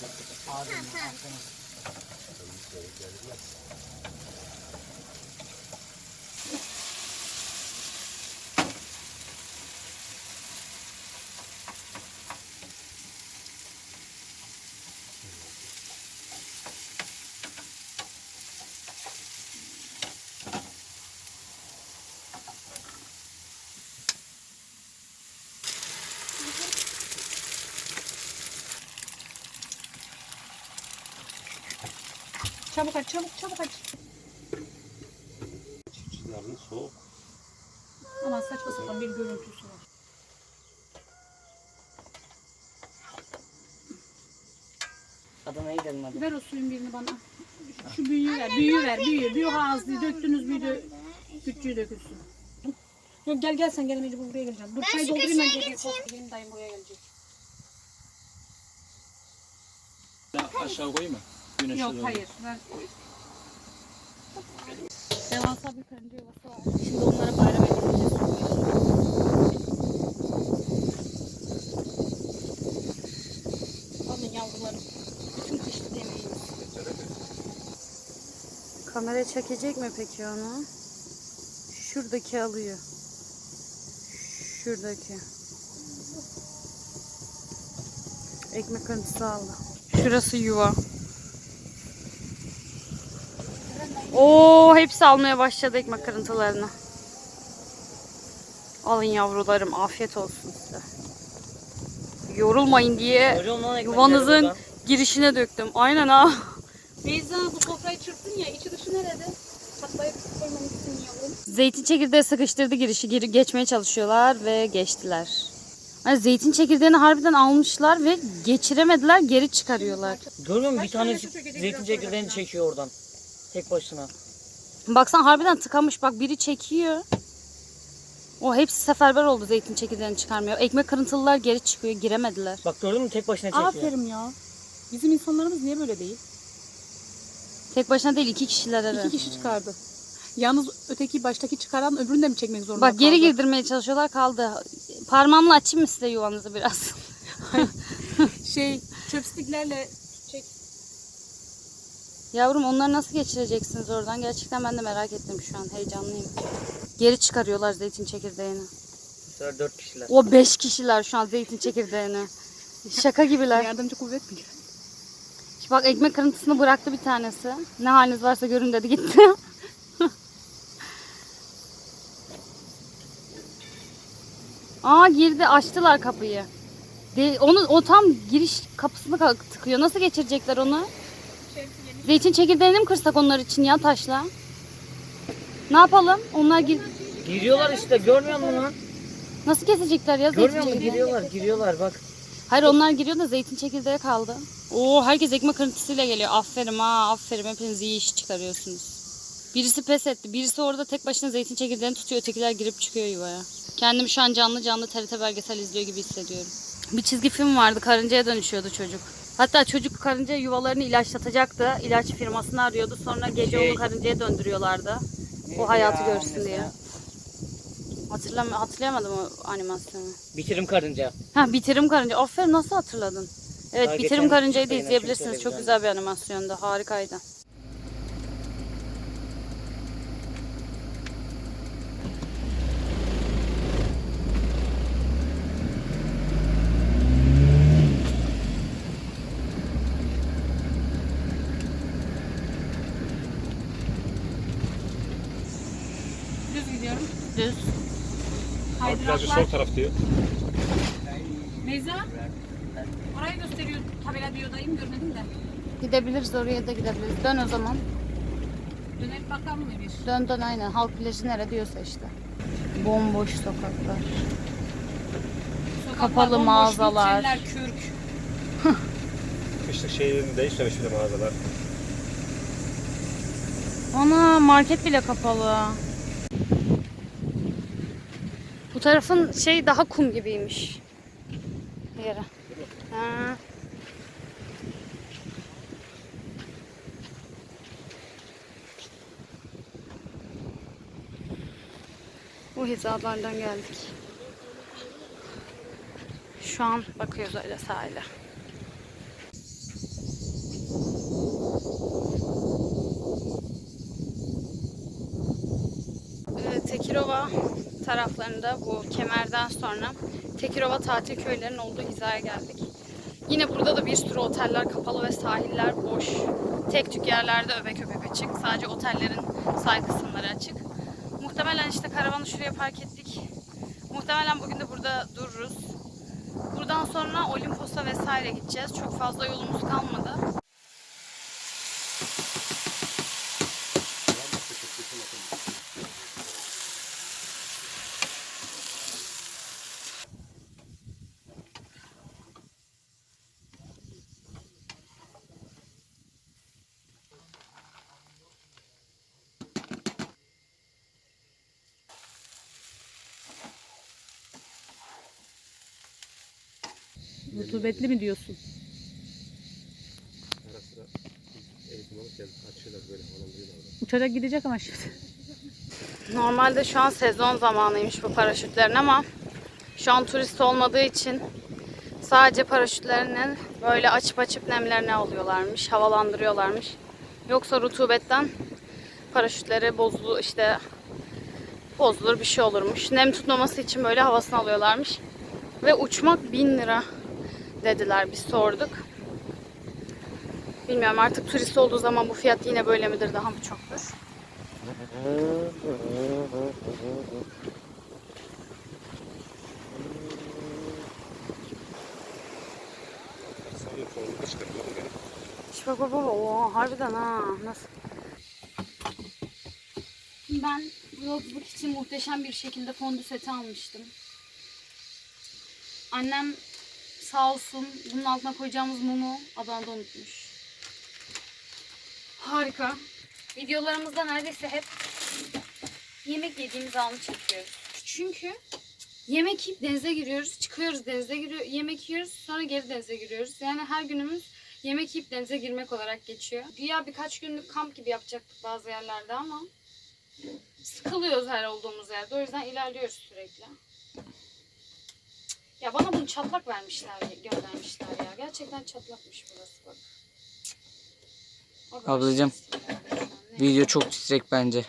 哈哈。Çabuk aç, çabuk, çabuk aç. Çiçeklerin soğuk. Ama saçma sapan bir görüntüsü var. Adana'ya gidelim hadi. Ver o suyun birini bana. Şu büyüğü ver, büyüğü ver, büyüğü. Büyüğü ağzı döktünüz büyüğü. Küçüğü dökülsün. Yok gel gel sen gelemeyince bu buraya geleceğim. Dur çay doldurayım ben geliyor. Benim dayım buraya gelecek. Aşağı koyayım mı? Güneşe Yok doğru. hayır ver. Devasa bir karınca yuvası var. Şimdi onlara bayram edeceğiz. Alın yavrularım. Bütün kışlı yemeğiniz. Kamera çekecek mi peki onu? Şuradaki alıyor. Şuradaki. Ekmek kırıntısı aldı. Şurası yuva. Oo, hepsi almaya başladı ekmek kırıntılarını. Alın yavrularım, afiyet olsun size. Yorulmayın diye yuvanızın girişine döktüm. Aynen ha. Beyza bu sofrayı çırptın ya içi dışı nerede? Patlayıp koymamışsın yavrum. Zeytin çekirdeği sıkıştırdı girişi. Geri geçmeye çalışıyorlar ve geçtiler. Hani zeytin çekirdeğini harbiden almışlar ve geçiremediler, geri çıkarıyorlar. Görüyor musun? Bir tanesi zeytin çekirdeğini çekiyor oradan. Tek başına. Baksan harbiden tıkamış. Bak biri çekiyor. O hepsi seferber oldu zeytin çekirdeğini çıkarmıyor. Ekmek kırıntılılar geri çıkıyor, giremediler. Bak gördün mü? Tek başına çekiyor. Aferin ya. Bizim insanlarımız niye böyle değil? Tek başına değil, iki kişiler ara. İki kişi çıkardı. Yalnız öteki baştaki çıkaran öbürünü de mi çekmek zorunda Bak geri kaldı? girdirmeye çalışıyorlar kaldı. Parmağımla açayım mı size yuvanızı biraz? Şey çöpstiklerle. Yavrum onları nasıl geçireceksiniz oradan? Gerçekten ben de merak ettim şu an. Heyecanlıyım. Geri çıkarıyorlar zeytin çekirdeğini. Bu sefer dört kişiler. O beş kişiler şu an zeytin çekirdeğini. Şaka gibiler. Yardımcı kuvvet mi? Bak ekmek kırıntısını bıraktı bir tanesi. Ne haliniz varsa görün dedi gitti. Aa girdi açtılar kapıyı. De, onu o tam giriş kapısını ka- tıkıyor. Nasıl geçirecekler onu? Zeytin çekirdeğini mi kırsak onlar için ya taşla? Ne yapalım? Onlar gir Giriyorlar işte görmüyor musun lan? Nasıl kesecekler ya zeytin Görmüyor musun? çekirdeği? Giriyorlar, giriyorlar bak. Hayır onlar giriyor da zeytin çekirdeği kaldı. Oo herkes ekmek kırıntısıyla geliyor. Aferin ha aferin hepiniz iyi iş çıkarıyorsunuz. Birisi pes etti. Birisi orada tek başına zeytin çekirdeğini tutuyor. Ötekiler girip çıkıyor yuvaya. Kendimi şu an canlı canlı TRT belgesel izliyor gibi hissediyorum. Bir çizgi film vardı. Karıncaya dönüşüyordu çocuk. Hatta çocuk karınca yuvalarını ilaçlatacaktı. İlaç firmasını arıyordu. Sonra gece Şey- onu karıncaya döndürüyorlardı. O hayatı görsün diye. Hatırlam hatırlayamadım o animasyonu. Bitirim karınca. Ha bitirim karınca. Aferin nasıl hatırladın? Evet Daha bitirim geçen karıncayı da izleyebilirsiniz. Çok televizyonda. güzel bir animasyondu. Harikaydı. Kaydıraklar. sol taraf diyor. Meyza. Orayı gösteriyor. Tabela diyor dayım görmedim de. Gidebiliriz oraya da gidebiliriz. Dön o zaman. Dönelim bakalım mı bir? Dön dön aynen. Halk plajı nere diyorsa işte. Bomboş sokaklar. Sokaklar Kapalı bomboş, mağazalar. kürk. Kışlık şeyini değişmemiş bile mağazalar. Ana market bile kapalı. Bu tarafın şey daha kum gibiymiş. Yeri. Ha. Bu hizalardan geldik. Şu an bakıyoruz öyle sahile. Tekirova taraflarında bu kemerden sonra Tekirova tatil köylerinin olduğu hizaya geldik. Yine burada da bir sürü oteller kapalı ve sahiller boş. Tek tük yerlerde öbek öbek açık. Sadece otellerin sahil kısımları açık. Muhtemelen işte karavanı şuraya park ettik. Muhtemelen bugün de burada dururuz. Buradan sonra Olimpos'a vesaire gideceğiz. Çok fazla yolumuz kalmadı. Rutubetli mi diyorsun? Ara sıra eğitim alırken açıyorlar böyle. Uçacak gidecek ama şimdi. Normalde şu an sezon zamanıymış bu paraşütlerin ama şu an turist olmadığı için sadece paraşütlerinin böyle açıp açıp nemlerini alıyorlarmış, havalandırıyorlarmış. Yoksa rutubetten paraşütleri bozulu işte bozulur bir şey olurmuş. Nem tutmaması için böyle havasını alıyorlarmış. Ve uçmak 1000 lira dediler biz sorduk. Bilmiyorum artık turist olduğu zaman bu fiyat yine böyle midir daha mı çoktur? İşte bak bak bak. Oo, harbiden ha. Nasıl? Ben vlogbuk için muhteşem bir şekilde fondü seti almıştım. Annem sağ olsun bunun altına koyacağımız mumu Adana'da unutmuş. Harika. Videolarımızda neredeyse hep yemek yediğimiz anı çekiyoruz. Çünkü yemek yiyip denize giriyoruz, çıkıyoruz denize giriyor, yemek yiyoruz, sonra geri denize giriyoruz. Yani her günümüz yemek yiyip denize girmek olarak geçiyor. Güya birkaç günlük kamp gibi yapacaktık bazı yerlerde ama sıkılıyoruz her olduğumuz yerde. O yüzden ilerliyoruz sürekli. Ya bana bunu çatlak vermişler, göndermişler ya. Gerçekten çatlakmış burası bak. O kadar Ablacığım, şey? Video çok titrek bence.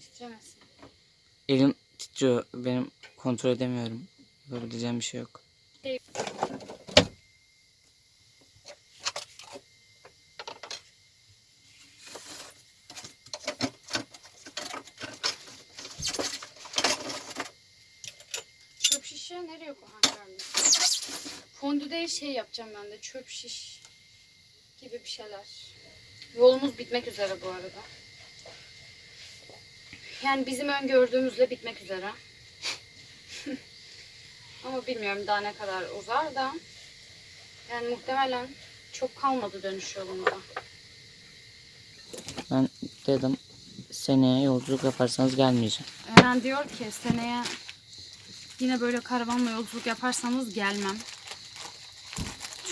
Titremesin. Elim titriyor. Benim kontrol edemiyorum. Yapabileceğim bir şey yok. Çöp şişe nereye koy? Ha, gördüm. Fondü değil şey yapacağım ben de. Çöp şiş gibi bir şeyler. Yolumuz bitmek üzere bu arada. Yani bizim öngördüğümüzle bitmek üzere. Ama bilmiyorum daha ne kadar uzar da. Yani muhtemelen çok kalmadı dönüş yolunda. Ben dedim seneye yolculuk yaparsanız gelmeyeceğim. Eren diyor ki seneye yine böyle karavanla yolculuk yaparsanız gelmem.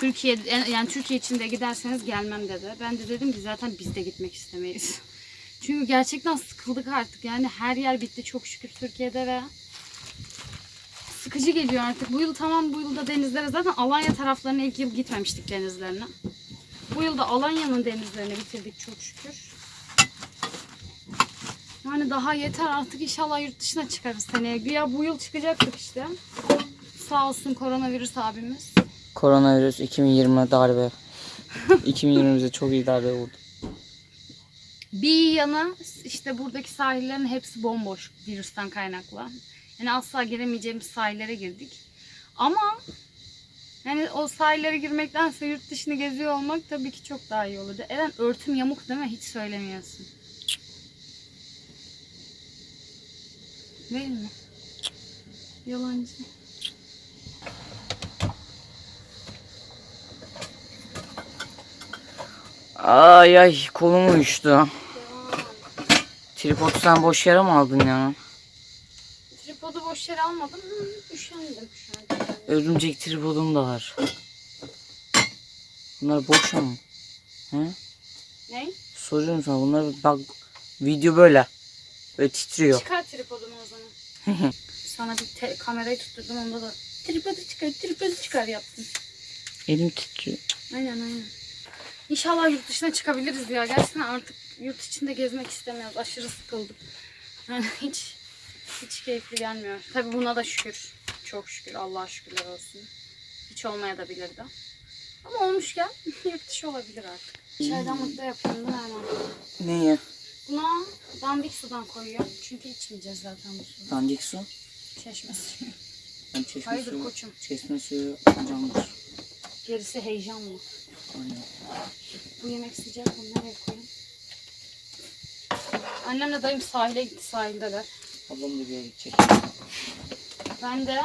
Türkiye yani Türkiye içinde giderseniz gelmem dedi. Ben de dedim ki zaten biz de gitmek istemeyiz. Çünkü gerçekten sıkıldık artık. Yani her yer bitti çok şükür Türkiye'de ve sıkıcı geliyor artık. Bu yıl tamam bu yılda denizlere zaten Alanya taraflarına ilk yıl gitmemiştik denizlerine. Bu yılda Alanya'nın denizlerini bitirdik çok şükür. Yani daha yeter artık inşallah yurt dışına çıkarız seneye. Güya bu yıl çıkacaktık işte. Sağ olsun koronavirüs abimiz. Koronavirüs 2020 darbe. 2020 bize çok iyi darbe vurdu. Bir yanı işte buradaki sahillerin hepsi bomboş virüsten kaynaklı. Yani asla giremeyeceğimiz sahillere girdik. Ama yani o sahillere girmektense yurt dışını geziyor olmak tabii ki çok daha iyi olurdu. Eren örtüm yamuk değil mi? Hiç söylemiyorsun. Değil mi? Yalancı. Ay ay kolum uyuştu. Tripodu sen boş yere mi aldın ya? Tripodu boş yere almadım. Üşendim şu an. Örümcek tripodum da var. Bunlar boş mu? He? Ne? Soruyorum sana bunlar bak video böyle. Böyle titriyor. Çıkar tripodumu o zaman. Sana bir te- kamerayı tutturdum onda da tripodu çıkar, tripodu çıkar yaptım. Elim titriyor. Aynen aynen. İnşallah yurt dışına çıkabiliriz ya. Gerçekten artık yurt içinde gezmek istemiyoruz. Aşırı sıkıldım. Yani hiç hiç keyifli gelmiyor. Tabii buna da şükür. Çok şükür. Allah'a şükürler olsun. Hiç olmaya da bilirdi. Ama olmuşken yurt dışı olabilir artık. Çaydanlıkta yapıyorum değil mi hemen? Neyi? Buna dandik sudan koyuyorum. Çünkü içmeyeceğiz zaten bu suyu. Dandik su. Çeşme suyu. Ben çeşme Hayırdır suyu. koçum? Çeşme suyu candır. Gerisi heyecan mı? Aynen. Bu yemek sıcak mı? Nereye koyayım? Annemle dayım sahile gitti. Sahildeler. Ablam da bir yere gidecek. Ben de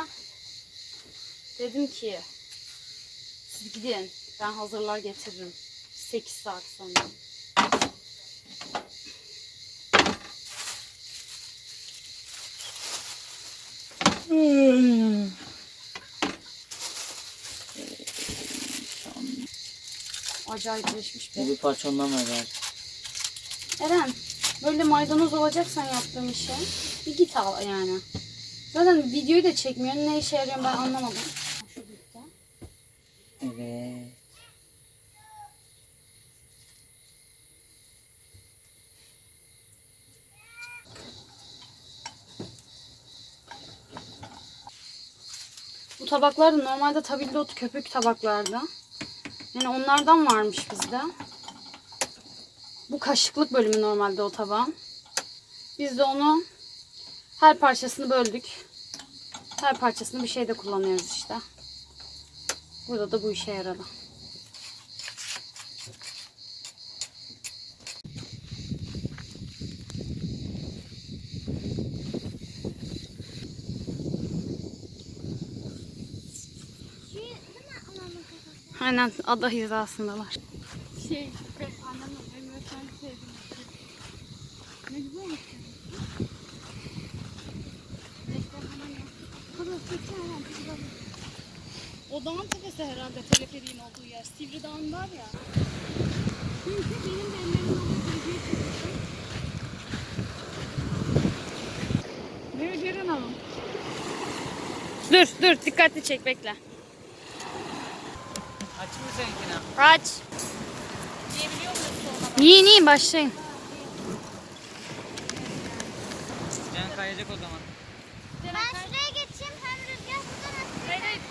dedim ki siz gidin. Ben hazırlar getiririm. 8 saat sonra. Acayipleşmiş be. Bu bir parça ondan ver bari. Eren böyle maydanoz olacaksan yaptığım işe bir git al yani. Zaten videoyu da çekmiyor. Ne işe yarıyor ben anlamadım. Şu bitti. Evet. Bu tabaklar da normalde tabildot köpük tabaklarda. Yani onlardan varmış bizde. Bu kaşıklık bölümü normalde o tabağın. Biz de onu her parçasını böldük. Her parçasını bir şeyde kullanıyoruz işte. Burada da bu işe yaradı. Aynen ada hizasındalar. Şey, annemle sevdim. Ne güzel olmuş. O dağın tepesi herhalde teleferiğin olduğu yer. Sivri Dağı'nın var ya. Çünkü benim de ellerimin olduğu çekmiştim. Böyle Ceren Hanım. Dur dur dikkatli çek bekle. Mı seninkine? Aç. Yiyin yiyin başlayın. Can kayacak o zaman. Ben şuraya geçeyim hem rüzgar atıyor. Hayır hayır.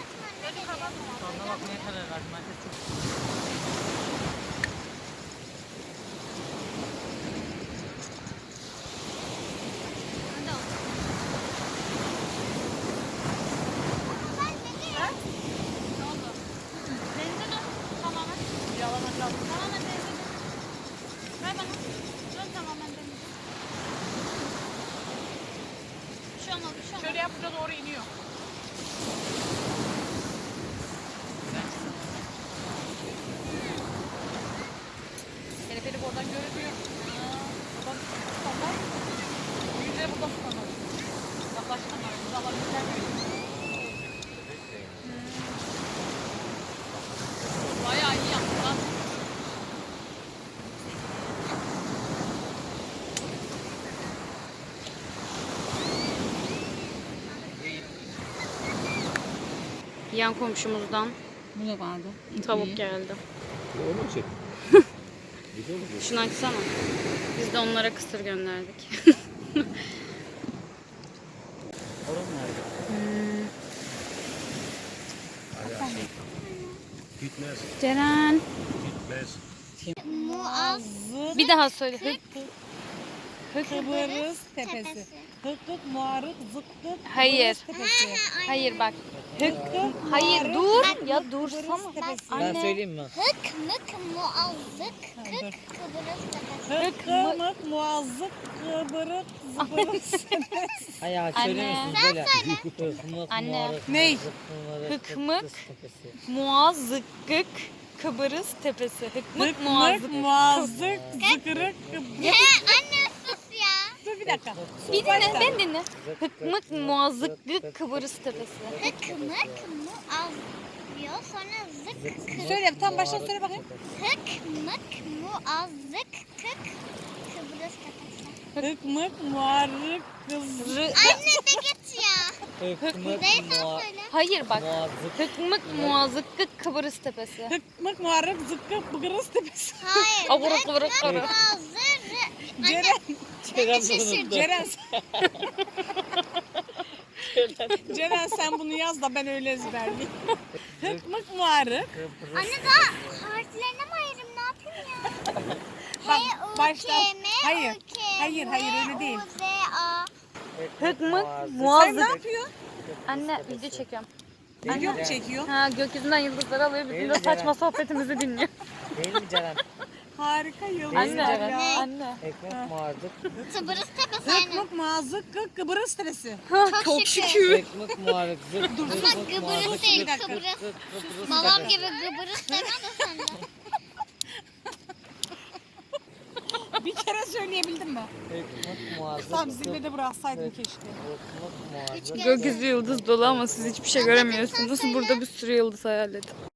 Sonra bakmaya karar verdim. Herkes çok Denize dön. Tamamen. Tamamen denize dön. Ver bana. Dön tamamen denize. Bir şey olmaz bir şey olmaz. Şöyle yap, burada doğru iniyor. Yan komşumuzdan Bu da vardı. tavuk geldi. Onu mu çek? Mu bu? Şunu açsana. Biz de onlara kısır gönderdik. Oran nerede? Gitmez. Ceren. Gitmez. Bir daha söyle. Hık. Hık. Kıbrıs tepesi. Hıkkık muarık zıktık Hayır. Kıbrıs tepesi. Hayır bak. Hıkkık Hayır dur. Ya dursana. Kıbrıs tepesi. Ben söyleyeyim mi? hık mık muazzık kık Kıbrıs tepesi. Hıkkı mık muazzık kıbrık zıbrıs tepesi. Hayır Anne. söylemiyorsunuz böyle. Hıkmık, Anne. muarık, Ney? zıkkımırık, Hıkmık. Kıbrıs tepesi. Muazzıkık Kıbrıs tepesi. Hıkmık Hıkkık muazzık. muazzık zıkırık Kıbrıs. Anne ya. Bir dakika. Bir dinle ben dinle. Hıkmık muazzıkık Kıbrıs tepesi. Hık mık muaz diyor sonra zık kık. Söyle tam baştan söyle bakayım. Hık mık muazzık kık Kıbrıs tepesi. Hıkmık muarık kız. Rı- Anne de git ya. Hıkmık, Neyse muar- söyle. Hayır bak. muazzık. Hıkmık muazzıkık Kıbrıs tepesi. Hıkmık muarık zıkkı Kıbrıs tepesi. Hayır. Avuruk hık vuruk mık vuruk. Ceren. Ben de şaşırdım. Ceren. Ceren sen bunu yaz da ben öyle ezberleyeyim. Hıkmık muarık. Anne daha harflerine mi ayırayım ne yapayım ya? Bak baştan. Hayır. U, K, Hayır, hayır, öyle değil. U, Z, A. Hıkmık Sen ne muazzık. yapıyorsun? Anne video çekiyorum. Video mu çekiyor? Ha gökyüzünden yıldızları alıyor. Bizim de saçma sohbetimizi dinliyor. Değil mi Ceren? Harika yıldızlar Ceren? ya. Anne. Ekmek muazzık. Tıbrıs tepesi aynen. Hıkmık muazzık kık Kıbrıs tepesi. Çok şükür. Ekmek muazzık. Zık. Ama Hıkmık Kıbrıs muazzık. değil. Kıbrıs Babam gibi Kıbrıs deme de sen de. Bir kere söyleyebildim mi? Ekmek muazzık. Tam zilde de bıraksaydım keşke. Ekmek muazzık. Gökyüzü yıldız dolu ama siz hiçbir şey göremiyorsunuz. Burada bir sürü yıldız hayal edin.